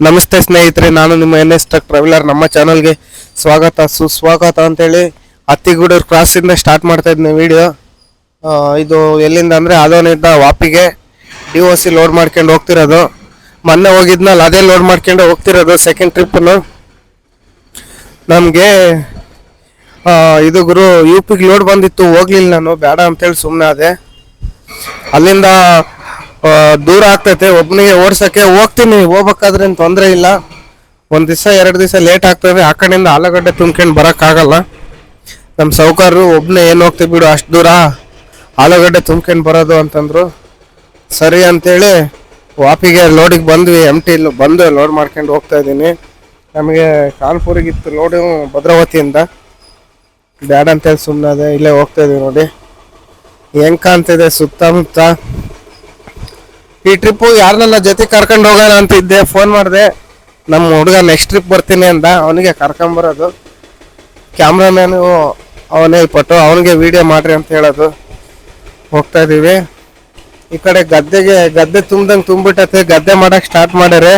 ನಮಸ್ತೆ ಸ್ನೇಹಿತರೆ, ನಾನು ನಿಮ್ಮ ಎನ್ ಎಸ್ ಟ್ರಕ್ ಟ್ರಾವೆಲರ್ ನಮ್ಮ ಚಾನಲ್ಗೆ ಸ್ವಾಗತ, ಸುಸ್ವಾಗತ ಅಂತೇಳಿ ಅತ್ತಿಗೂಡೂರು ಕ್ರಾಸಿಂದ ಸ್ಟಾರ್ಟ್ ಮಾಡ್ತಾ ಇದ್ದೀನಿ ವಿಡಿಯೋ ಇದು ಎಲ್ಲಿಂದ ಅಂದರೆ ಅದೋನಿಂದ ವಾಪಿಗೆ ಡಿ ಒ ಸಿ ಲೋಡ್ ಮಾಡ್ಕೊಂಡು ಹೋಗ್ತಿರೋದು. ಮೊನ್ನೆ ಹೋಗಿದ್ನಲ್ಲ, ಅದೇ ಲೋಡ್ ಮಾಡ್ಕೊಂಡು ಹೋಗ್ತಿರೋದು ಸೆಕೆಂಡ್ ಟ್ರಿಪ್ಪನ್ನು ನಮಗೆ ಇದು ಗುರು ಯು ಪಿಗೆ ಲೋಡ್ ಬಂದಿತ್ತು, ಹೋಗ್ಲಿಲ್ಲ ನಾನು, ಬೇಡ ಅಂತೇಳಿ ಸುಮ್ಮನೆ ಅದೇ ಅಲ್ಲಿಂದ ದೂರ ಆಗ್ತೈತೆ. ಒಬ್ಬನಿಗೆ ಓಡ್ಸಕ್ಕೆ ಹೋಗ್ತೀನಿ, ಹೋಗ್ಬೇಕಾದ್ರೆ ಏನು ತೊಂದರೆ ಇಲ್ಲ. ಒಂದು ದಿವಸ, ಎರಡು ದಿವಸ ಲೇಟ್ ಆಗ್ತದೆ. ಆ ಕಡೆಯಿಂದ ಆಲೂಗಡ್ಡೆ ತುಂಬ್ಕೊಂಡು ಬರೋಕ್ಕಾಗಲ್ಲ. ನಮ್ಮ ಸೌಕಾರರು ಒಬ್ಬನೇ ಏನು ಹೋಗ್ತೀವಿ ಬಿಡು, ಅಷ್ಟು ದೂರ. ಆಲೂಗಡ್ಡೆ ತುಂಬ್ಕೊಂಡು ಬರೋದು ಅಂತಂದರು. ಸರಿ ಅಂತೇಳಿ ವಾಪಿಗೆ ಲೋಡಿಗೆ ಬಂದ್ವಿ. ಎಂ ಟಿ ಬಂದು ಲೋಡ್ ಮಾಡ್ಕೊಂಡು ಹೋಗ್ತಾ ಇದ್ದೀನಿ. ನಮಗೆ ಕಾನ್ಪುರಿಗಿತ್ತು ಲೋಡು ಭದ್ರಾವತಿಯಿಂದ. ಬೇಡ ಅಂತೇಳಿ ಸುಮ್ಮನೆ ಅದೇ ಇಲ್ಲೇ ಹೋಗ್ತಾ ಇದೀವಿ ನೋಡಿ. ಹೆಂಗೆ ಕಾಣ್ತಿದೆ ಸುತ್ತಮುತ್ತ? ಈ ಟ್ರಿಪ್ಪು ಯಾರನ್ನ ಜೊತೆ ಕರ್ಕೊಂಡು ಹೋಗೋಣ ಅಂತ ಇದ್ದೆ ಫೋನ್ ಮಾಡಿದೆ ನಮ್ಮ ಹುಡುಗ ನೆಕ್ಸ್ಟ್ ಟ್ರಿಪ್ ಬರ್ತೀನಿ ಅಂದ. ಅವನಿಗೆ ಕರ್ಕೊಂಬರೋದು ಕ್ಯಾಮ್ರಾಮ್ಯಾನು ಅವನೇ ಪಟ್ಟು ಅವನಿಗೆ ವಿಡಿಯೋ ಮಾಡ್ರಿ ಅಂತ ಹೇಳೋದು. ಹೋಗ್ತಾ ಇದ್ದೀವಿ ಈ ಕಡೆ ಗದ್ದೆಗೆ, ಗದ್ದೆ ತುಂಬ್ದಂಗೆ ತುಂಬಿಟ್ಟತೆ ಗದ್ದೆ ಮಾಡೋಕೆ ಸ್ಟಾರ್ಟ್ ಮಾಡ್ಯಾರೆ.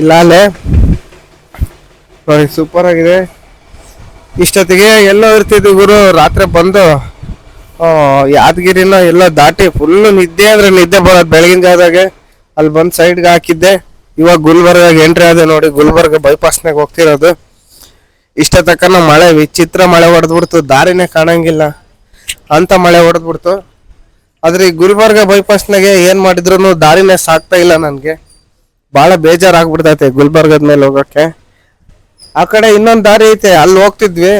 ಇಲ್ಲಾಲೆ ನೋಡಿ ಸೂಪರ್ ಆಗಿದೆ. ಇಷ್ಟೊತ್ತಿಗೆ ಎಲ್ಲೋ ಇರ್ತಿದ್ವಿ ಗುರು. ರಾತ್ರಿ ಬಂದು ಯಾದಗಿರಿನ ಎಲ್ಲ ದಾಟಿ ಫುಲ್ ನಿದ್ದೆ ಅಂದ್ರೆ ನಿದ್ದೆ ಬರೋದು ಬೆಳಗಿನ ಜಾಗದಾಗೆ. ಅಲ್ಲಿ ಬಂದು ಸೈಡ್ಗೆ ಹಾಕಿದ್ದೆ. ಇವಾಗ ಗುಲ್ಬರ್ಗಾಗ ಎಂಟ್ರಿ ಅದೇ ನೋಡಿ, ಗುಲ್ಬರ್ಗ ಬೈಪಾಸ್ನಾಗ ಹೋಗ್ತಿರೋದು. ಇಷ್ಟ ತಕ್ಕನ ಮಳೆ, ವಿಚಿತ್ರ ಮಳೆ ಹೊಡೆದ್ಬಿಡ್ತು, ದಾರಿನೇ ಕಾಣಂಗಿಲ್ಲ. ಅಂತ ಮಳೆ ಹೊಡೆದ್ಬಿಡ್ತು. ಆದ್ರೆ ಈ ಗುಲ್ಬರ್ಗ ಬೈಪಾಸ್ನಾಗೆ ಏನ್ ಮಾಡಿದ್ರು ದಾರಿನೇ ಸಾಕ್ತಾ ಇಲ್ಲ ನನಗೆ. ಬಹಳ ಬೇಜಾರಾಗ್ಬಿಡ್ತೈತೆ ಗುಲ್ಬರ್ಗದ ಮೇಲೆ ಹೋಗಕ್ಕೆ. ಆ ಕಡೆ ಇನ್ನೊಂದು ದಾರಿ ಐತೆ, ಅಲ್ಲಿ ಹೋಗ್ತಿದ್ವಿ.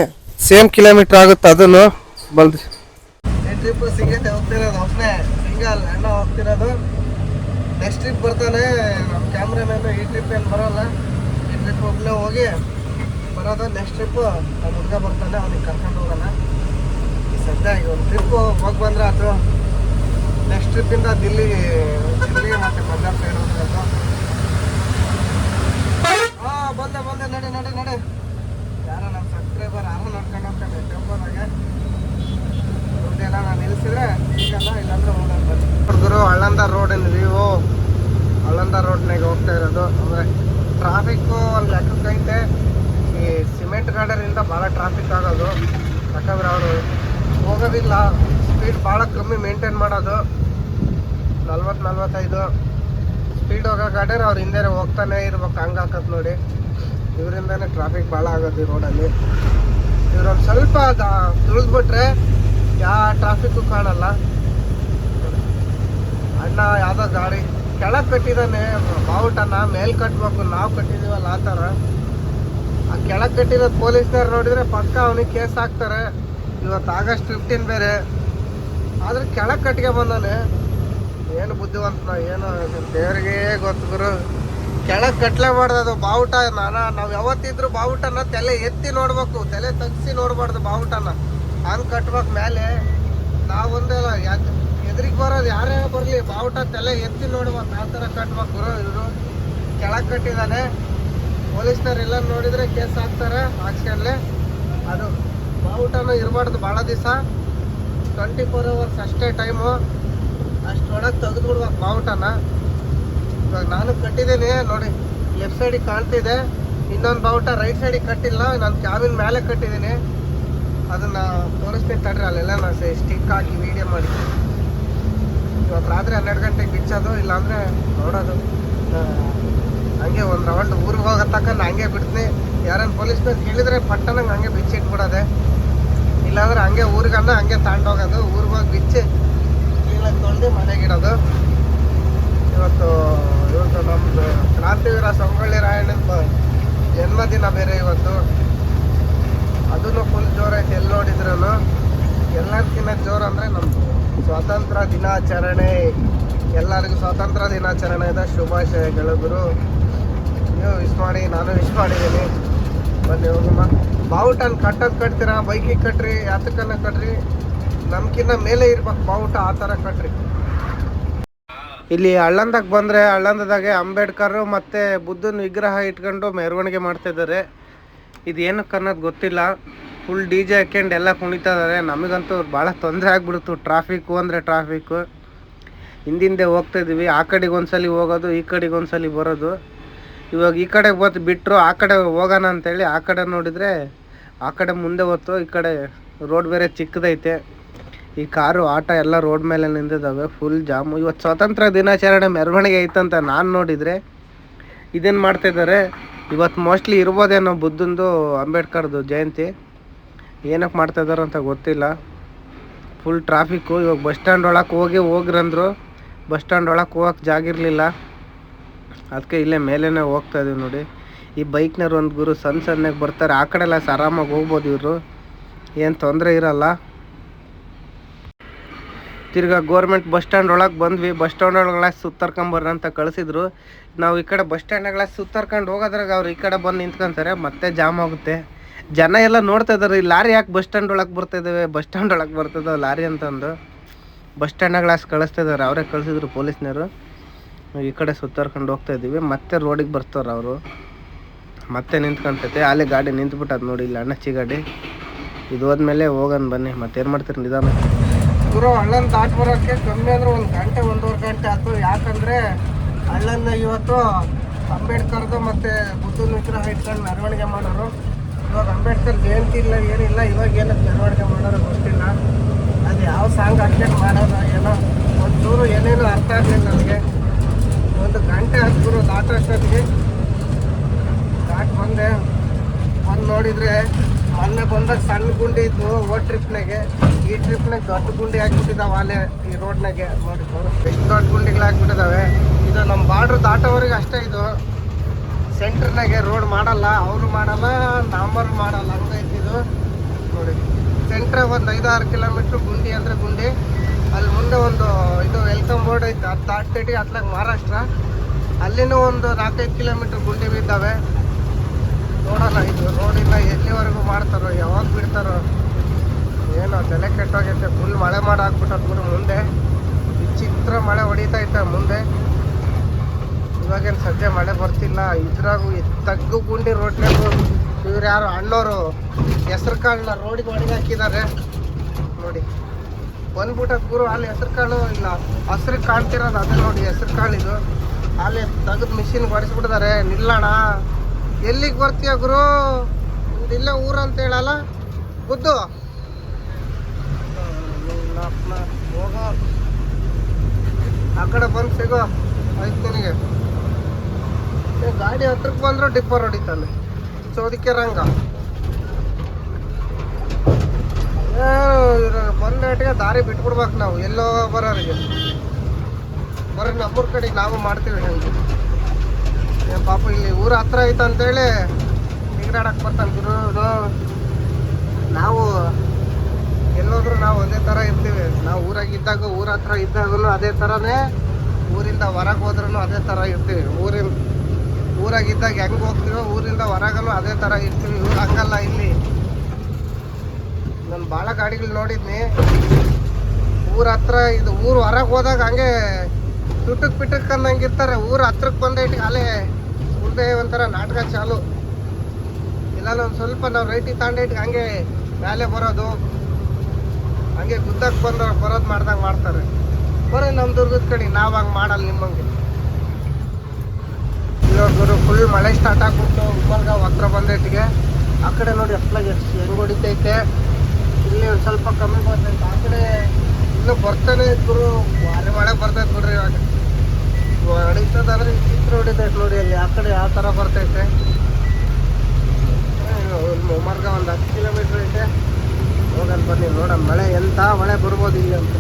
ಸೇಮ್ ಕಿಲೋಮೀಟರ್ ಆಗುತ್ತೆ ಅದನ್ನು. ಬಲ್ರಿ ಟ್ರಿಪ್ ಸಿಂಗತೆ ಹೋಗ್ತಿರೋದು ಒಬ್ಬನೇ ಸಿಂಗಲ್, ಅಣ್ಣ ಹೋಗ್ತಿರೋದು. ನೆಕ್ಸ್ಟ್ ಟ್ರಿಪ್ ಬರ್ತಾನೆ ನಮ್ಮ ಕ್ಯಾಮ್ರಾಮ್ಯಾನ್ ಈ ಟ್ರಿಪ್ ಏನು ಬರೋಲ್ಲ. ಈ ಟ್ರಿಪ್ ಒಬ್ಬನೇ ಹೋಗಿ ಬರೋದು. ನೆಕ್ಸ್ಟ್ ಟ್ರಿಪ್ ನಮ್ಮ ಹುಡುಗ ಬರ್ತಾನೆ, ಅವ್ನಿಗೆ ಕರ್ಕೊಂಡು ಹೋಗೋಣ. ಸದ್ಯ ಈಗ ಒಂದು ಟ್ರಿಪ್ ಹೋಗಿ ಬಂದ್ರೆ ಅದು ನೆಕ್ಸ್ಟ್ ಟ್ರಿಪ್ಪಿಂದ ದಿಲ್ಲಿ ದಿಲ್ಲಿ ಮತ್ತೆ ಪಂಜಾಬ್ ಸೈಡ್ ಹಾಂ, ಬಂದೆ ಬಂದೆ. ನಡೆ ನಡೆ ನಡೆ. ಯಾರೋ ನಮ್ಮ ಸಬ್ಸ್ಕ್ರೈಬರ್ ಯಾರು ನೋಡ್ಕೊಂಡು ಹೋಗ್ತಾನೆ ಟೆಂಪೋನಾಗೆ ನಾನು ನಿಲ್ಸಿದ್ರೆ ಸಿಗಲ್ಲ ಇಲ್ಲಾಂದ್ರೆ ಹುಡುಗರು ಹಳ್ಳಂದ ರೋಡ್ ವ್ಯೂ ಹಳ್ಳಂದ ರೋಡ್ನಾಗ ಹೋಗ್ತಾ ಇರೋದು. ಅಂದರೆ ಟ್ರಾಫಿಕ್ಕು ಒಂದು ಐತೆ, ಈ ಸಿಮೆಂಟ್ ಗಾರ್ಡನಿಂದ ಭಾಳ ಟ್ರಾಫಿಕ್ ಆಗೋದು. ಯಾಕಂದ್ರೆ ಅವರು ಹೋಗೋದಿಲ್ಲ. ಸ್ಪೀಡ್ ಭಾಳ ಕಮ್ಮಿ ಮೇಂಟೈನ್ ಮಾಡೋದು. ನಲ್ವತ್ತು ನಲ್ವತ್ತೈದು. ಸ್ಪೀಡ್ ಹೋಗೋ ಗಾಡಿಯವ್ರು ಅವ್ರು ಹಿಂದೆ ಹೋಗ್ತಾನೆ ಇರ್ಬೇಕು. ಹಂಗೆ ಹಾಕತ್ ನೋಡಿ. ಇವರಿಂದನೇ ಟ್ರಾಫಿಕ್ ಭಾಳ ಆಗೋದು ಈ ರೋಡಲ್ಲಿ ಇವ್ರೊಂದು ಸ್ವಲ್ಪ ತಿಳಿದ್ಬಿಟ್ರೆ ಯಾವ ಟ್ರಾಫಿಕ್ಕು ಕಾಣಲ್ಲ ಅಣ್ಣ ಯಾವುದೋ ಗಾಡಿ. ಕೆಳಗೆ ಕಟ್ಟಿದ್ದಾನೆ ಬಾವುಟನ ಮೇಲ್ ಕಟ್ಟಬೇಕು ನಾವು ಕಟ್ಟಿದ್ದೀವಲ್ಲ ಆ ಥರ. ಆ ಕೆಳಗೆ ಕಟ್ಟಿದ ಪೊಲೀಸ್ನವ್ರು ನೋಡಿದ್ರೆ ಪಕ್ಕ ಅವನಿಗೆ ಕೇಸ್ ಹಾಕ್ತಾರೆ. ಇವತ್ತು ಆಗಸ್ಟ್ ಫಿಫ್ಟೀನ್ ಬೇರೆ. ಆದ್ರೆ ಕೆಳಗೆ ಕಟ್ಟಿಗೆ ಬಂದಾನೆ ಏನು ಬುದ್ಧಿವಂತ ಏನು ದೇವರಿಗೆ ಗೊತ್ತು ಗುರು. ಕೆಳಗೆ ಕಟ್ಲೆ ಅದು ಬಾವುಟ, ನಾನ ನಾವು ಯಾವತ್ತಿದ್ರು ಬಾವುಟನ ತಲೆ ಎತ್ತಿ ನೋಡ್ಬೇಕು, ತಲೆ ತಗ್ಸಿ ನೋಡ್ಬಾರ್ದು ಬಾವುಟನ ಹಂಗೆ ಕಟ್ಬೇಕು ಮೇಲೆ, ನಾವು ಒಂದೇ ಎದ್ರಿಗೆ ಬರೋದು ಯಾರೇ ಬರಲಿ, ಬಾವುಟ ತಲೆ ಎತ್ತಿ ನೋಡ್ಬೇಕು ಯಾವ ಥರ ಕಟ್ಬೇಕು ಗುರು ಇವರು. ಕೆಳಗೆ ಕಟ್ಟಿದ್ದಾನೆ ಪೊಲೀಸ್ನವ್ರು ಎಲ್ಲ ನೋಡಿದರೆ ಕೇಸ್ ಹಾಕ್ತಾರೆ, ಹಾಕ್ಸ್ಕೊಂಡ್ಲೆ. ಅದು ಬಾವುಟನೂ ಇರಬಾರ್ದು ಭಾಳ ದಿವಸ. ಟ್ವೆಂಟಿ ಫೋರ್ ಅವರ್ಸ್ ಅಷ್ಟೇ ಟೈಮು ಅಷ್ಟೊಳಗೆ ತೆಗೆದು ತೆಗೆದುಬಿಡ್ಬೇಕು ಬಾವುಟನ. ಇವಾಗ ನಾನು ಕಟ್ಟಿದ್ದೀನಿ, ನೋಡಿ ಲೆಫ್ಟ್ ಸೈಡಿಗೆ ಕಾಣ್ತಿದೆ. ಇನ್ನೊಂದು ಬಾವುಟ ರೈಟ್ ಸೈಡಿಗೆ ಕಟ್ಟಿಲ್ಲ, ನಾನು ಕ್ಯಾಬಿನ್ ಮೇಲೆ ಕಟ್ಟಿದ್ದೀನಿ. ಅದನ್ನ ತೋರಿಸ್ತೀನಿ ತಡ್ರಿ, ಅಲ್ಲೆಲ್ಲ ನಾನು ಸ್ಟಿಕ್ ಹಾಕಿ ವೀಡಿಯೋ ಮಾಡಿ ಇವತ್ತು ರಾತ್ರಿ ಹನ್ನೆರಡು ಗಂಟೆಗೆ ಬಿಚ್ಚೋದು, ಇಲ್ಲಾಂದರೆ ನೋಡೋದು. ಹಂಗೆ ಒಂದು ರೌಂಡ್ ಊರಿಗೆ ಹೋಗೋ ತಕ್ಕ ಹಂಗೆ ಬಿಡ್ತೀನಿ. ಯಾರನ್ನ ಮೇಲೆ ಕೇಳಿದ್ರೆ ಪಟ್ಟಣಂಗೆ ಹಂಗೆ ಬಿಚ್ಚಿಟ್ಬಿಡೋದೆ. ಇಲ್ಲಾಂದ್ರೆ ಹಂಗೆ ಊರಿಗನ್ನ ಹಂಗೆ ತಗೊಂಡೋಗೋದು ಊರಿಗೆ ಹೋಗಿ ಬಿಚ್ಚಿ ಕ್ಲೀನಾಗಿ ತೊಳೆದು ಮನೆಗಿಡೋದು ಇವತ್ತು ಇವತ್ತು ನಮ್ಮದು ಕ್ರಾಂತಿವೀರ ಸಂಗೊಳ್ಳಿ ರಾಯಣ್ಣನ ಜನ್ಮದಿನ ಬೇರೆ ಇವತ್ತು. ಅದನ್ನು ಫುಲ್ ಜೋರೈತೆ ಎಲ್ಲಿ ನೋಡಿದ್ರು ಎಲ್ಲರಿಗಿನ್ನ ಜೋರು ಅಂದರೆ ನಮ್ಮದು ಸ್ವಾತಂತ್ರ್ಯ ದಿನಾಚರಣೆ. ಎಲ್ಲರಿಗೂ ಸ್ವಾತಂತ್ರ್ಯ ದಿನಾಚರಣೆದ ಶುಭಾಶಯಗಳು ಗುರು. ನೀವು ವಿಶ್ ಮಾಡಿ, ನಾನು ವಿಶ್ ಮಾಡಿದ್ದೀನಿ. ಬನ್ನಿ ಹೋಗಮ್ಮ ಬಾವುಟನ್ ಕಟ್ಟೋದು ಕಟ್ತೀರಾ? ಬೈಕಿಗೆ ಕಟ್ರಿ ಯಾತಕನ್ನ ಕಟ್ರಿ? ನಮ್ಕಿನ್ನ ಮೇಲೆ ಇರ್ಬೇಕು ಬಾವುಟ ಆ ಥರ ಕಟ್ರಿ. ಇಲ್ಲಿ ಹಳ್ಳಂದಕ್ಕೆ ಬಂದರೆ ಹಳ್ಳಂದದಾಗೆ ಅಂಬೇಡ್ಕರ್ ಮತ್ತು ಬುದ್ಧನ ವಿಗ್ರಹ ಇಟ್ಕೊಂಡು ಮೆರವಣಿಗೆ ಮಾಡ್ತಾ ಇದ್ದಾರೆ ಇದು ಏನಕ್ಕೆ ಅನ್ನೋದು ಗೊತ್ತಿಲ್ಲ. ಫುಲ್ ಡಿ ಜೆ ಹಾಕ್ಯಂಡು ಎಲ್ಲ ಕುಣಿತಾ ಇದ್ದಾರೆ ನಮಗಂತೂ ಭಾಳ ತೊಂದರೆ ಆಗ್ಬಿಡ್ತು ಟ್ರಾಫಿಕ್ಕು ಅಂದರೆ ಟ್ರಾಫಿಕ್ಕು ಹಿಂದಿಂದೆ ಹೋಗ್ತಾ ಇದೀವಿ. ಆ ಕಡೆಗೆ ಒಂದ್ಸಲಿ ಹೋಗೋದು, ಈ ಕಡೆಗೆ ಒಂದ್ಸಲಿ ಬರೋದು. ಇವಾಗ ಈ ಕಡೆ ಬತ್ ಬಿಟ್ಟರು ಆ ಕಡೆ ಹೋಗೋಣ ಅಂತೇಳಿ ಆ ಕಡೆ ನೋಡಿದರೆ ಆ ಕಡೆ ಮುಂದೆ ಹೊತ್ತು ಈ ಕಡೆ ರೋಡ್ ಬೇರೆ ಚಿಕ್ಕದೈತೆ. ಈ ಕಾರು, ಆಟ ಎಲ್ಲ ರೋಡ್ ಮೇಲೆ ನಿಂತಿದ್ದಾವೆ ಫುಲ್ ಜಾಮು ಇವತ್ತು ಸ್ವಾತಂತ್ರ್ಯ ದಿನಾಚರಣೆ ಮೆರವಣಿಗೆ ಐತಂತ ನಾನು ನೋಡಿದರೆ. ಇದನ್ನು ಮಾಡ್ತಿದ್ದಾರೆ ಇವತ್ತು ಮೋಸ್ಟ್ಲಿ ಇರ್ಬೋದೇನೋ ಬುದ್ಧಂದು ಅಂಬೇಡ್ಕರ್ದು ಜಯಂತಿ. ಏನಕ್ಕೆ ಮಾಡ್ತಾಯಿದಾರೋ ಅಂತ ಗೊತ್ತಿಲ್ಲ. ಫುಲ್ ಟ್ರಾಫಿಕ್ಕು ಇವಾಗ ಬಸ್ ಸ್ಟ್ಯಾಂಡ್ ಒಳಗೆ ಹೋಗಿ ಹೋಗ್ರಂದ್ರು ಬಸ್ ಸ್ಟ್ಯಾಂಡ್ ಒಳಗೆ ಹೋಗಕ್ಕೆ ಜಾಗ ಇರಲಿಲ್ಲ. ಅದಕ್ಕೆ ಇಲ್ಲೇ ಮೇಲೇ ಹೋಗ್ತಾ ಇದೀವಿ ನೋಡಿ. ಈ ಬೈಕ್ನವ್ರು ಒಂದು ಗುರು ಸಣ್ಣ ಸಣ್ಣಗೆ ಬರ್ತಾರೆ, ಆ ಕಡೆ ಎಲ್ಲ ಆರಾಮಾಗಿ ಹೋಗ್ಬೋದು ಇವರು. ಏನು ತೊಂದರೆ ಇರಲ್ಲ. ತಿರ್ಗಾ ಗೋರ್ಮೆಂಟ್ ಬಸ್ ಸ್ಟ್ಯಾಂಡ್ ಒಳಗೆ ಬಂದ್ವಿ ಬಸ್ ಸ್ಟ್ಯಾಂಡ್ ಒಳಗೆ ಸುತ್ತರ್ಕೊಂಬರ್ರಿ ಅಂತ ಕಳಿಸಿದ್ರು. ನಾವು ಈ ಕಡೆ ಬಸ್ ಸ್ಟ್ಯಾಂಡ್ಗಳ ಸುತ್ತರ್ಕೊಂಡು ಹೋಗೋದ್ರಾಗ ಅವ್ರು ಈ ಕಡೆ ಬಂದು ನಿಂತ್ಕೊಂತಾರೆ, ಮತ್ತೆ ಜಾಮ್ ಆಗುತ್ತೆ. ಜನ ಎಲ್ಲ ನೋಡ್ತಾ ಇದ್ದಾರೆ ಈ ಲಾರಿ ಯಾಕೆ ಬಸ್ ಸ್ಟ್ಯಾಂಡ್ ಒಳಗೆ ಬರ್ತಾ ಇದ್ದಾವೆ ಬಸ್ ಸ್ಟ್ಯಾಂಡ್ ಒಳಗೆ ಬರ್ತದೆ ಲಾರಿ ಅಂತಂದು. ಬಸ್ ಸ್ಟ್ಯಾಂಡ್ ಗ್ಲಾಸ್ ಕಳಿಸ್ತಾ ಇದ್ದಾರೆ ಅವರೇ ಕಳಿಸಿದ್ರು ಪೊಲೀಸ್ನವರು. ಈ ಕಡೆ ಸುತ್ತರ್ಕೊಂಡು ಹೋಗ್ತಾ ಇದ್ದೀವಿ, ಮತ್ತೆ ರೋಡಿಗೆ ಬರ್ತಾರೆ ಅವರು. ಮತ್ತೆ ನಿಂತ್ಕೊಂತೈತೆ, ಅಲ್ಲಿ ಗಾಡಿ ನಿಂತ್ಬಿಟ್ಟದ ನೋಡಿ, ಇಲ್ಲಿ ಅಣ್ಣಚ್ಚಿ ಗಾಡಿ. ಇದು ಹೋದ್ಮೇಲೆ ಹೋಗನ್ ಬನ್ನಿ, ಮತ್ತೇನು ಮಾಡ್ತೀರಿ ನಿಧಾನ. ಗುರು, ಅಣ್ಣನ ದಾಟ್ ಬರೋಕ್ಕೆ ಕಮ್ಮಿ ಅಂದ್ರೆ ಒಂದು ಗಂಟೆ, ಒಂದೂವರೆ ಗಂಟೆ ಆಯ್ತು. ಯಾಕಂದ್ರೆ ಹಳ್ಳನ್ನ ಇವತ್ತು ಅಂಬೇಡ್ಕರ್ದು ಮತ್ತೆ ಬುದ್ಧನ ವಿಗ್ರಹ ಇಟ್ಕೊಂಡು ಮೆರವಣಿಗೆ ಮಾಡೋರು. ಇವಾಗ ಅಂಬೇಡ್ಕರ್ ಜಯಂತಿ ಇಲ್ಲ, ಏನಿಲ್ಲ, ಇವಾಗ ಏನೋ ಮೆರವಣಿಗೆ ಮಾಡೋರು ಗೊತ್ತಿಲ್ಲ. ಅದು ಯಾವ ಸಾಂಗ್ ಅಷ್ಟೇ ಮಾಡೋದು ಏನೋ ಒಂಚೂರು ಏನೇನು ಅರ್ಥ ಆಗಲಿಲ್ಲ ನನಗೆ. ಒಂದು ಗಂಟೆ ಹತ್ತು ದಾಟ ಅಷ್ಟೊತ್ತಿಗೆ. ದಾಟ್ ಬಂದೆ. ಬಂದು ನೋಡಿದ್ರೆ ಮೊನ್ನೆ ಬಂದಾಗ ಸಣ್ಣ ಗುಂಡಿ ಇದ್ದು ಓ ಟ್ರಿಪ್ನಾಗೆ. ಈ ಟ್ರಿಪ್ನಾಗ ದೊಡ್ಡ ಗುಂಡಿ ಹಾಕ್ಬಿಟ್ಟಿದ್ದಾವೆ ಅಲ್ಲೇ ಈ ರೋಡ್ನಾಗೆ. ನೋಡಿ ದೊಡ್ಡ ಗುಂಡಿಗಳು ಹಾಕ್ಬಿಟ್ಟಿದ್ದಾವೆ ಇದು ನಮ್ಮ ಬಾರ್ಡ್ರ್ ದಾಟೋವರೆಗೆ ಅಷ್ಟೇ ಇದು. ಸೆಂಟ್ರ್ನಾಗೆ ರೋಡ್ ಮಾಡಲ್ಲ, ಅವರು ಮಾಡಲ್ಲ ನಾಮರು ಮಾಡಲ್ಲ ಹಂಗೈತಿ ಇದು ನೋಡಿ ಸೆಂಟ್ರಾಗ ಒಂದು ಐದಾರು ಕಿಲೋಮೀಟ್ರ್ ಗುಂಡಿ ಅಂದರೆ ಗುಂಡಿ. ಅಲ್ಲಿ ಮುಂದೆ ಒಂದು ಇದು ವೆಲ್ಕಮ್ ಬೋರ್ಡ್ ಐತೆ, ಅದು ದಾಟ್ತೈತಿ ಅತ್ಲಾಗ ಮಹಾರಾಷ್ಟ್ರ. ಅಲ್ಲಿನೂ ಒಂದು ನಾಲ್ಕೈದು ಕಿಲೋಮೀಟ್ರ್ ಗುಂಡಿ ಬಿದ್ದಾವೆ. ನೋಡಲ್ಲ, ಇದು ರೋಡಿಲ್ಲ ಎಲ್ಲಿವರೆಗೂ ಮಾಡ್ತಾರೋ, ಯಾವಾಗ ಬಿಡ್ತಾರೋ, ಏನೋ ತಲೆ ಕೆಟ್ಟೋಗೈತೆ. ಫುಲ್ ಮಳೆ ಮಾಡಿ ಹಾಕ್ಬಿಟ್ಟದ ಗುರು ಮುಂದೆ. ವಿಚಿತ್ರ ಮಳೆ ಹೊಡಿತಾ ಇತ್ತು ಮುಂದೆ. ಇವಾಗೇನು ಸದ್ಯ ಮಳೆ ಬರ್ತಿಲ್ಲ, ಇದ್ರಾಗು ತಗ್ಗು ಗುಂಡಿ ರೋಡ್ನಾಗು ಇವ್ರು ಯಾರು ಅಣ್ಣೋರು ಹೆಸ್ರು ಕಾಳನ್ನ ರೋಡಿಗೆ ಒಣಗಿ ಹಾಕಿದ್ದಾರೆ ನೋಡಿ ಬಂದ್ಬಿಟ್ಟ ಗುರು ಅಲ್ಲಿ ಹೆಸ್ರು ಕಾಳು ಇಲ್ಲ ಹಸ್ರಿಗೆ ಕಾಣ್ತಿರೋದು ಅದೇ ನೋಡಿ ಹೆಸ್ರು ಕಾಳಿದು ಅಲ್ಲಿ ತೆಗೆದು ಮಿಷಿನ್ ಹೊಡಿಸ್ಬಿಟ್ಟಿದ್ದಾರೆ ನಿಲ್ಲಣ. ಎಲ್ಲಿಗೆ ಬರ್ತೀಯ ಗುರು? ಇಲ್ಲ ಅಂತ ಹೇಳಲ್ಲ? ಗುದ್ದು ಹೋಗೋ ಆ ಕಡೆ ಬಂದು ಸಿಗೋ ಆಯ್ತು ನಿನಗೆ ಗಾಡಿ ಹತ್ರಕ್ಕೆ ಬಂದ್ರು ಡಿಪ್ಪರ್ ಹೊಡಿತಾನೆ. ಚೋದಿಕೆ ರಂಗ. ಬಂದೇಟಿಗೆ ದಾರಿ ಬಿಟ್ಬಿಡ್ಬೇಕು ನಾವು. ಎಲ್ಲೋ ಬರೋರಿಗೆ. ಬರೀ ನಮ್ಮೂರ ಕಡೆಗೆ ನಾವು ಮಾಡ್ತೀವಿ ಹೆಂಗೆ. ಪಾಪ ಇಲ್ಲಿ ಊರ ಹತ್ರ ಐತೆ ಅಂತೇಳಿ ನಿಗರಾಡಕ್ಕೆ ಬರ್ತಾನೆ ಗುರು ನಾವು ಎಲ್ಲೋದ್ರೂ ನಾವು ಒಂದೇ ಥರ ಇರ್ತೀವಿ. ನಾವು ಊರಾಗಿದ್ದಾಗ ಊರ ಹತ್ರ ಇದ್ದಾಗೂ ಅದೇ ಥರನೇ ಊರಿಂದ ಹೊರಗೆ ಹೋದ್ರೂ ಅದೇ ಥರ ಇರ್ತೀವಿ. ಊರಿನ ಊರಾಗ ಇದ್ದಾಗ ಹೆಂಗೆ ಹೋಗ್ತೀವೋ ಊರಿಂದ ಹೊರಗಲ್ಲೂ ಅದೇ ಥರ ಇರ್ತೀವಿ. ಇವ್ರು ಹಂಗಲ್ಲ ಇಲ್ಲಿ. ನಾನು ಭಾಳ ಗಾಡಿಗಳು ನೋಡಿದ್ನಿ. ಊರ ಹತ್ರ ಇದು ಊರು ಹೊರಗೆ ಹೋದಾಗ ಹಂಗೆ ತುಟಕ್ ಪಿಟಕ್ ಅನ್ನಂಗೆ ಇರ್ತಾರೆ. ಊರ ಹತ್ರಕ್ಕೆ ಬಂದೈಟಿಗೆ ಅಲ್ಲೇ ಉಳ್ದೆ ಒಂಥರ ನಾಟಕ ಚಾಲು. ಇಲ್ಲ ಒಂದು ಸ್ವಲ್ಪ ನಾವು ರೈಟಿಗೆ ತಗೊಂಡೈಟಿಗೆ ಹಂಗೆ ಮೇಲೆ ಬರೋದು. ಹಂಗೆ ಗುದ್ದಕ್ಕೆ ಬಂದ ಬರೋದು ಮಾಡ್ದಾಗ ಮಾಡ್ತಾರೆ. ಬರೀ ನಮ್ಮ ದುರ್ಗದ ಕಡೆ ನಾವು ಹಂಗೆ ಮಾಡಲ್ಲ ನಿಮ್ಮಂಗೆ. ಇವಾಗ ಫುಲ್ ಮಳೆ ಸ್ಟಾರ್ಟ್ ಆಗ್ಬಿಟ್ಟು ಉಪ್ಪಲ್ಗಾವ್ ಹತ್ರ ಬಂದೈತಿಗೆ. ಆ ಕಡೆ ನೋಡಿ ಅಷ್ಟಾಗಿ ಎಷ್ಟು ಹೆಂಗೆ ಹೊಡಿತೈತೆ. ಇಲ್ಲಿ ಒಂದು ಸ್ವಲ್ಪ ಕಮ್ಮಿ ಬರ್ತೈತೆ. ಆ ಕಡೆ ಇನ್ನೂ ಬರ್ತಾನೆ ಇದ್ರು. ಭಾರಿ ಮಳೆ ಬರ್ತೈತೆ ನೋಡ್ರಿ ಇವಾಗ. ಹೊಡಿತದಂದ್ರೆ ಚಿತ್ರ ಹೊಡಿತೈತೆ ನೋಡಿ ಅಲ್ಲಿ. ಆ ಕಡೆ ಯಾವ ಥರ ಬರ್ತೈತೆ. ಉಮರ್ಗ ಒಂದು ಹತ್ತು ಕಿಲೋಮೀಟ್ರ್ ಐತೆ. ಹೋಗಲ್ ಬನ್ನಿ ನೋಡೋಣ ಮಳೆ ಎಂತ ಮಳೆ ಬರ್ಬೋದು ಇಲ್ಲಿ ಅಂತ.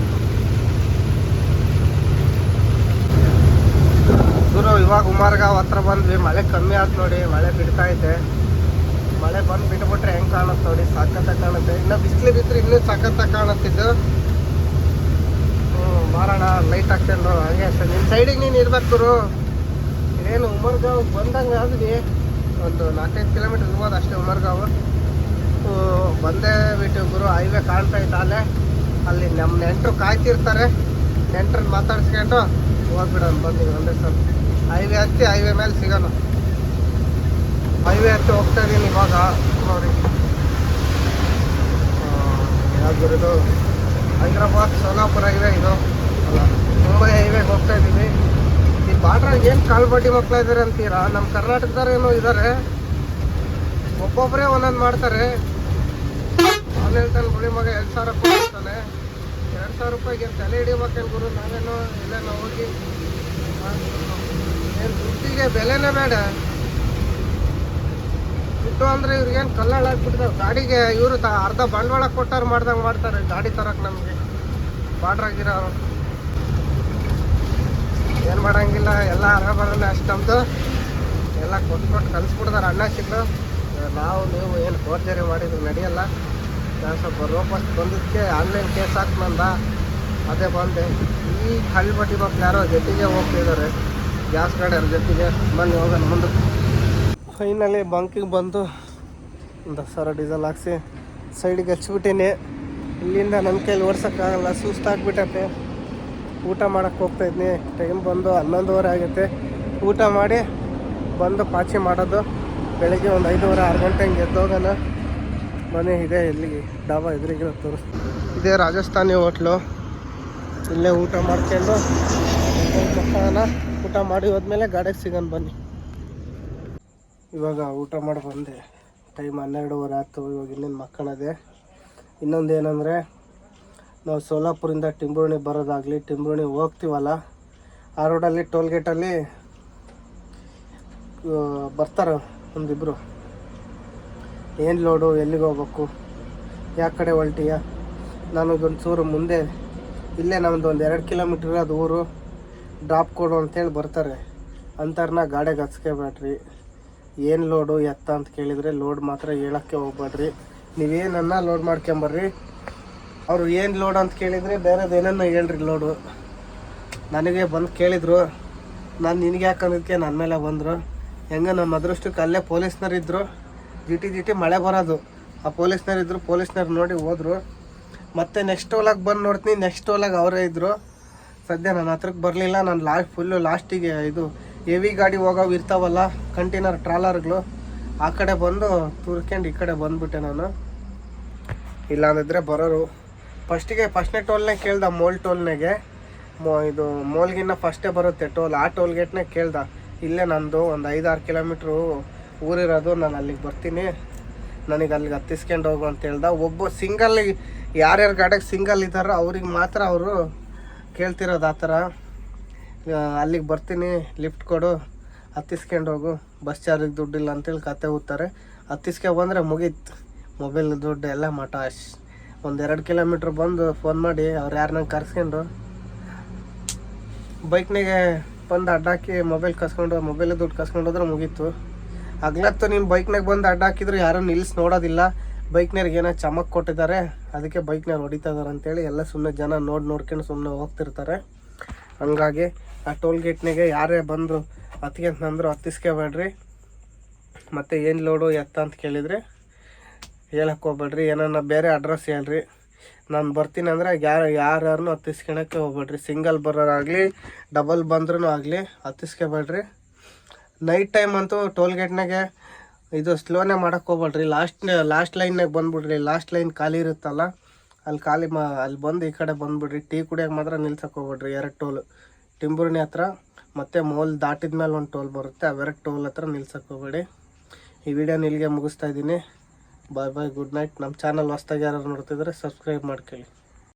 ಗುರು, ಇವಾಗ ಉಮಾರ್ಗಾವ್ ಹತ್ರ ಬಂದ್ವಿ. ಮಳೆ ಕಮ್ಮಿ ಆಯ್ತು ನೋಡಿ, ಮಳೆ ಬಿಡ್ತಾ ಐತೆ ಮಳೆ ಬಂದು ಬಿಟ್ಬಿಟ್ರೆ ಹೆಂಗೆ ಕಾಣುತ್ತೆ ನೋಡಿ ಸಖತ್ತಾಗಿ ಕಾಣುತ್ತೆ. ಇನ್ನು ಬಿಸಿಲು ಬಿದ್ದರೆ ಇನ್ನೂ ಸಖತ್ತಾಗಿ ಕಾಣುತ್ತಿದ್ದು. ಹ್ಞೂ ಮಾರೋಣ ಲೈಟ್ ಹಾಕ್ಕೊಂಡು ಹಂಗೆ ಅಷ್ಟೇ. ನಿಮ್ಮ ಸೈಡಿಗೆ ನೀನು ಇರ್ಬೇಕು ಗುರು. ಏನು ಉಮರ್ಗಾವ್ ಬಂದಂಗೆ ಆದ್ವಿ. ಒಂದು ನಾಲ್ಕೈದು ಕಿಲೋಮೀಟ್ರ್ ಇರ್ಬೋದು ಅಷ್ಟೇ ಉಮರ್ಗಾವ್ ಬಂದೇ ಬಿಟ್ಟು ಗುರು ಹೈವೇ ಕಾಣ್ತಾ ಇತ್ತು ಅಲ್ಲೇ. ನಮ್ಮ ನೆಂಟರು ಕಾಯ್ತಿರ್ತಾರೆ. ನೆಂಟ್ರನ್ನ ಮಾತಾಡ್ಸ್ಕೊಂಡು ಹೋಗ್ಬಿಡೋಣ ಬಂದು ಒಂದೇ ಸಲ ಹೈವೇ ಹತ್ತಿ ಹೈವೇ ಮೇಲೆ ಸಿಗೋಣ ಹೈವೇ ಹತ್ತಿ ಹೋಗ್ತಾ ಇದೀನಿ ಇವಾಗ ನೋಡಿ ಯಾವ್ದು ಹೈದ್ರಾಬಾದ್, ಸೋಲಾಪುರ ಹೈವೇ ಇದು. ಅಲ್ಲ ಮುಂಬೈ ಹೈವೇಗೆ ಹೋಗ್ತಾ ಇದ್ದೀನಿ. ಈ ಬಾರ್ಡ್ರಾಗ ಏನು ಕಾಲ್ಬಡ್ಡಿ ಬಡ್ಡಿ ಇದ್ದಾರೆ ಅಂತೀರಾ? ನಮ್ಮ ಕರ್ನಾಟಕದವ್ರು ಏನೋ ಇದ್ದಾರೆ ಒಬ್ಬೊಬ್ಬರೇ ಒಂದೊಂದು ಮಾಡ್ತಾರೆ. ಹೇಳ್ತಾನೆ ಗುಡಿ ಮಗ ಎರಡು ಸಾವಿರ ರೂಪಾಯಿ ಕೊಡ್ತಾನೆ ಎರಡು ಸಾವಿರ ರೂಪಾಯಿಗೆ ತಲೆ ಹಿಡಿಬೇಕೇನು ಗುರು, ನಾವೇನೋ ಇಲ್ಲೇನೋ ಹೋಗಿ. ದುಡ್ಡಿಗೆ ಬೆಲೆನೇ ಬೇಡ. ದುಡ್ಡು ಅಂದ್ರೆ ಇವ್ರಿಗೇನು ಕಲ್ಲಾಳಾಗ್ಬಿಟ್ಟಿದ್ದಾವೆ ಗಾಡಿಗೆ ಇವರು ತ ಅರ್ಧ ಬಂಡವಾಳ ಕೊಟ್ಟಾರ ಮಾಡ್ದಂಗೆ ಮಾಡ್ತಾರೆ. ಗಾಡಿ ತರಕ್ಕೆ ನಮಗೆ ಬಾಡ್ರಾಗಿರೋರು. ಏನು ಮಾಡಂಗಿಲ್ಲ, ಎಲ್ಲ ಅರ್ಹಬಾರ್ದೆ ಅಷ್ಟು ನಮ್ಮದು ಎಲ್ಲ ಕೊಟ್ಟು ಕೊಟ್ಟು ಕಲಿಸ್ಬಿಡ್ತಾರೆ ಅಣ್ಣ ಸಿಕ್ಕು ನಾವು ನೀವು ಏನು ಫೋರ್ಜರಿ ಮಾಡಿದ್ರು ನಡೆಯಲ್ಲ. ನಾನು ಸ್ವಲ್ಪ ರೋಪಸ್ಟ್ ಬಂದಿದ್ದಕ್ಕೆ ಆನ್ಲೈನ್ ಕೇಸ್ ಹಾಕ್ನಂದ. ಅದೇ ಬಂದೆ. ಈ ಹಳ್ಳಿ ಬಟ್ಟಿ ಮಕ್ಳು ಯಾರೋ ಜೊತೆಗೆ ಹೋಗ್ತಿದ್ದಾರೆ. ಗ್ಯಾಸ್ ಅದ್ರ ಜೊತೆಗೆ ಬನ್ನಿ, ಹೋಗೋಣ ಮುಂದೆ. ಫೈನಲಿ ಬಂಕಿಗೆ ಬಂದು ಒಂದು ಸಾವಿರ ಡೀಸೆಲ್ ಹಾಕ್ಸಿ ಸೈಡಿಗೆ ಹಚ್ಚಿಬಿಟ್ಟೀನಿ ಇಲ್ಲಿಂದ ನನ್ನ ಕೈಲಿ ಓಡ್ಸೋಕ್ಕಾಗಲ್ಲ ಸುಸ್ತಾಗ್ಬಿಟ್ಟೈತೆ ಊಟ ಮಾಡೋಕ್ಕೆ ಹೋಗ್ತಾಯಿದ್ನಿ ಟೈಮ್ ಬಂದು ಹನ್ನೊಂದುವರೆ ಆಗುತ್ತೆ. ಊಟ ಮಾಡಿ ಬಂದು ಪಾಚಿ ಮಾಡೋದು. ಬೆಳಗ್ಗೆ ಒಂದು ಐದುವರೆ, ಆರು ಗಂಟೆ ಹಿಂಗೆ ಎದ್ದೋಗೋಣ. ಮನೆ ಇದೆ ಇಲ್ಲಿ ಡಾಬಾ ಎದುರಿಗಿರೋ ತೋರಿಸ್ತೀನಿ ಇದೇ ರಾಜಸ್ಥಾನಿ ಹೋಟ್ಲು. ಇಲ್ಲೇ ಊಟ ಮಾಡ್ಕೊಂಡು ಮಕ್ಕಳನ್ನ ಊಟ ಮಾಡಿ ಹೋದ್ಮೇಲೆ ಗಾಡಿಗೆ ಸಿಗನ್ ಬನ್ನಿ. ಇವಾಗ ಊಟ ಮಾಡಿ ಬಂದೆ. ಟೈಮ್ ಹನ್ನೆರಡುವರೆ ಆಯ್ತು, ಇವಾಗ ಇನ್ನೇನು ಮಕ್ಕಳದೆ. ಇನ್ನೊಂದು ಏನಂದರೆ, ನಾವು ಸೋಲಾಪುರಿಂದ ಟಿಂಬೂರ್ಣಿ ಬರೋದಾಗಲಿ, ಟಿಂಬೂರ್ಣಿ ಹೋಗ್ತೀವಲ್ಲ, ಆ ರೋಡಲ್ಲಿ ಟೋಲ್ ಗೇಟಲ್ಲಿ ಬರ್ತಾರೆ ಒಂದಿಬ್ಬರು ಏನು ಲೋಡು ಎಲ್ಲಿಗೆ ಹೋಗ್ಬೇಕು ಯಾವ ಕಡೆ ಹೊಲ್ಟಿಯಾ? ನಾನು ಇದೊಂದು ಚೂರು ಮುಂದೆ, ಇಲ್ಲೇ ನಮ್ಮದು ಒಂದು ಎರಡು ಕಿಲೋಮೀಟ್ರ್ ಅದು ಊರು. ಡ್ರಾಪ್ ಕೊಡು ಅಂತೇಳಿ ಬರ್ತಾರೆ. ಅಂತಾರನ್ನ ಗಾಡಿಗೆ ಹಚ್ಕೋಬೇಡ್ರಿ ಏನು ಲೋಡು ಎತ್ತ ಅಂತ ಕೇಳಿದರೆ ಲೋಡ್ ಮಾತ್ರ ಹೇಳೋಕ್ಕೆ ಹೋಗ್ಬೇಡ್ರಿ. ನೀವೇನನ್ನ ಲೋಡ್ ಮಾಡ್ಕೊಂಬರ್ರಿ. ಅವರು ಏನು ಲೋಡ್ ಅಂತ ಕೇಳಿದರೆ ಬೇರೆದು ಏನನ್ನ ಹೇಳ್ರಿ ಲೋಡು ನನಗೆ ಬಂದು ಕೇಳಿದರು. ನಾನು ನಿನಗೆ ಯಾಕಂದಕ್ಕೆ ನನ್ನ ಮೇಲೆ ಬಂದರು. ಹೆಂಗೆ ನಮ್ಮ ಅದೃಷ್ಟಕ್ಕೆ ಅಲ್ಲೇ ಪೊಲೀಸ್ನವ್ರು ಇದ್ದರು ಜಿಟಿ ಜಿಟಿ ಮಳೆ ಬರೋದು. ಆ ಪೊಲೀಸ್ನವ್ರು ಇದ್ದರು ಪೊಲೀಸ್ನವ್ರು ನೋಡಿ ಹೋದರು. ಮತ್ತೆ ನೆಕ್ಸ್ಟ್ ಓಲಾಗಿ ಬಂದು ನೋಡ್ತೀನಿ. ನೆಕ್ಸ್ಟ್ ಓಲಾಗ ಅವರೇ ಇದ್ದರು ಸದ್ಯ ನನ್ನ ಹತ್ರಕ್ಕೆ ಬರಲಿಲ್ಲ. ನಾನು ಲಾಸ್ಟ್ ಫುಲ್ಲು ಲಾಸ್ಟಿಗೆ ಇದು ಹೆವಿ ಗಾಡಿ ಹೋಗೋವು ಇರ್ತಾವಲ್ಲ ಕಂಟೈನರ್ ಟ್ರಾಲರ್ಗಳು ಆ ಕಡೆ ಬಂದು ತುರ್ಕೊಂಡು ಈ ಕಡೆ ಬಂದ್ಬಿಟ್ಟೆ ನಾನು. ಇಲ್ಲ ಅಂದಿದ್ರೆ ಬರೋರು ಫಸ್ಟಿಗೆ ಫಸ್ಟ್ನೇ ಟೋಲ್ನೇ ಕೇಳ್ದ ಮೋಲ್ ಟೋಲ್ನಾಗೆ ಮೋ, ಇದು ಮೋಲ್ಗಿನ್ನ ಫಸ್ಟೇ ಬರುತ್ತೆ ಟೋಲ್ ಆ ಟೋಲ್ ಗೇಟ್ನೇ ಕೇಳ್ದ, ಇಲ್ಲೇ ನಂದು ಒಂದು ಐದಾರು ಕಿಲೋಮೀಟ್ರು ಊರಿರೋದು, ನಾನು ಅಲ್ಲಿಗೆ ಬರ್ತೀನಿ. ನನಗೆ ಅಲ್ಲಿಗೆ ಹತ್ತಿಸ್ಕೊಂಡು ಹೋಗು ಅಂತ ಹೇಳ್ದ. ಒಬ್ಬ ಸಿಂಗಲ್ ಯಾರ್ಯಾರು ಗಾಡಿಗೆ ಸಿಂಗಲ್ ಇದ್ದಾರೋ ಅವ್ರಿಗೆ ಮಾತ್ರ ಅವರು ಕೇಳ್ತಿರೋದು ಆ ಥರ. ಅಲ್ಲಿಗೆ ಬರ್ತೀನಿ, ಲಿಫ್ಟ್ ಕೊಡು, ಹತ್ತಿಸ್ಕೊಂಡು ಹೋಗು. ಬಸ್ ಚಾರ್ಜಿಗೆ ದುಡ್ಡಿಲ್ಲ ಅಂತೇಳಿ ಕತೆ ಹೋಗ್ತಾರೆ ಹತ್ತಿಸ್ಕೊ ಬಂದರೆ ಮುಗೀತು. ಮೊಬೈಲ್ ದುಡ್ಡು ಎಲ್ಲ ಮಟಾಶ್ ಒಂದೆರಡು ಕಿಲೋಮೀಟ್ರ್ ಬಂದು ಫೋನ್ ಮಾಡಿ, ಅವ್ರು ಯಾರನ್ನ ಕರ್ಸ್ಕೊಂಡು ಬೈಕ್ನಾಗೆ ಬಂದು ಅಡ್ಡಾಕಿ ಮೊಬೈಲ್ ಕಸ್ಕೊಂಡು ಮೊಬೈಲ್ ದುಡ್ಡು ಕಸ್ಕೊಂಡು ಹೋದ್ರೆ ಮುಗೀತು. ಹಗ್ಲತ್ತು ನಿಮ್ಮ ಬೈಕ್ನಾಗ ಬಂದು ಅಡ್ಡಾಕಿದ್ರು ಯಾರೂ ನಿಲ್ಲಿಸಿ ನೋಡೋದಿಲ್ಲ. ಬೈಕ್ನವ್ರಿಗೆ ಏನೋ ಚಮಕ್ ಕೊಟ್ಟಿದ್ದಾರೆ. ಅದಕ್ಕೆ ಬೈಕ್ನಾಗ ಹೊಡಿತಾ ಇದಾರೆ ಅಂತೇಳಿ ಎಲ್ಲ ಸುಮ್ಮನೆ ಜನ ನೋಡಿ ನೋಡ್ಕೊಂಡು ಸುಮ್ಮನೆ ಹೋಗ್ತಿರ್ತಾರೆ. ಹಂಗಾಗಿ ಆ ಟೋಲ್ ಗೇಟ್ನಾಗೆ ಯಾರೇ ಬಂದರು ಹತ್ಕೊಂತಂದ್ರು ಹತ್ತಿಸ್ಕೋಬೇಡ್ರಿ. ಮತ್ತು ಏನು ಲೋಡು ಎತ್ತ ಅಂತ ಕೇಳಿದರೆ ಹೇಳಕ್ಕೆ ಹೋಗ್ಬೇಡ್ರಿ. ಏನನ್ನ ಬೇರೆ ಅಡ್ರೆಸ್ ಹೇಳ್ರಿ. ನಾನು ಬರ್ತೀನಿ ಅಂದರೆ ಯಾರು ಯಾರ್ಯಾರನ್ನೂ ಹತ್ತಿಸ್ಕೊಳಕ್ಕೆ ಹೋಗ್ಬೇಡ್ರಿ. ಸಿಂಗಲ್ ಬರೋರಾಗಲಿ ಡಬಲ್ ಬಂದ್ರೂ ಆಗಲಿ ಹತ್ತಿಸ್ಕೋಬೇಡ್ರಿ. ನೈಟ್ ಟೈಮ್ ಅಂತೂ ಟೋಲ್ ಗೇಟ್ನಾಗೆ ಇದು ಸ್ಲೋನೇ ಮಾಡಕ್ಕೆ ಹೋಗ್ಬೇಡ್ರಿ. ಲಾಸ್ಟ್ ಲಾಸ್ಟ್ ಲೈನ್ನಾಗ ಬಂದುಬಿಡ್ರಿ. ಲಾಸ್ಟ್ ಲೈನ್ ಖಾಲಿ ಇರುತ್ತಲ್ಲ, ಅಲ್ಲಿ ಖಾಲಿ ಮಾ ಅಲ್ಲಿ ಬಂದು ಈ ಕಡೆ ಬಂದುಬಿಡ್ರಿ. ಟೀ ಕುಡಿಯೋಕೆ ಮಾತ್ರ ನಿಲ್ಸಕ್ಕೆ ಹೋಗ್ಬೇಡ್ರಿ, ಎರಡು ಟೋಲ್ ಟಿಂಬುರ್ಣಿ ಹತ್ರ, ಮತ್ತು ಮೋಲ್ ದಾಟಿದ ಮೇಲೆ ಒಂದು ಟೋಲ್ ಬರುತ್ತೆ ಅವೆರಡು ಟೋಲ್ ಹತ್ರ ನಿಲ್ಸಕ್ಕೆ ಹೋಗ್ಬೇಡಿ. ಈ ವಿಡಿಯೋ ಇಲ್ಲಿಗೆ ಮುಗಿಸ್ತಾ ಇದ್ದೀನಿ. ಬಾಯ್ ಬಾಯ್ ಗುಡ್ ನೈಟ್ ನಮ್ಮ ಚಾನಲ್ ಹೊಸ್ದಾಗಿ ಯಾರು ನೋಡ್ತಿದ್ರೆ ಸಬ್ಸ್ಕ್ರೈಬ್ ಮಾಡ್ಕೊಳ್ಳಿ.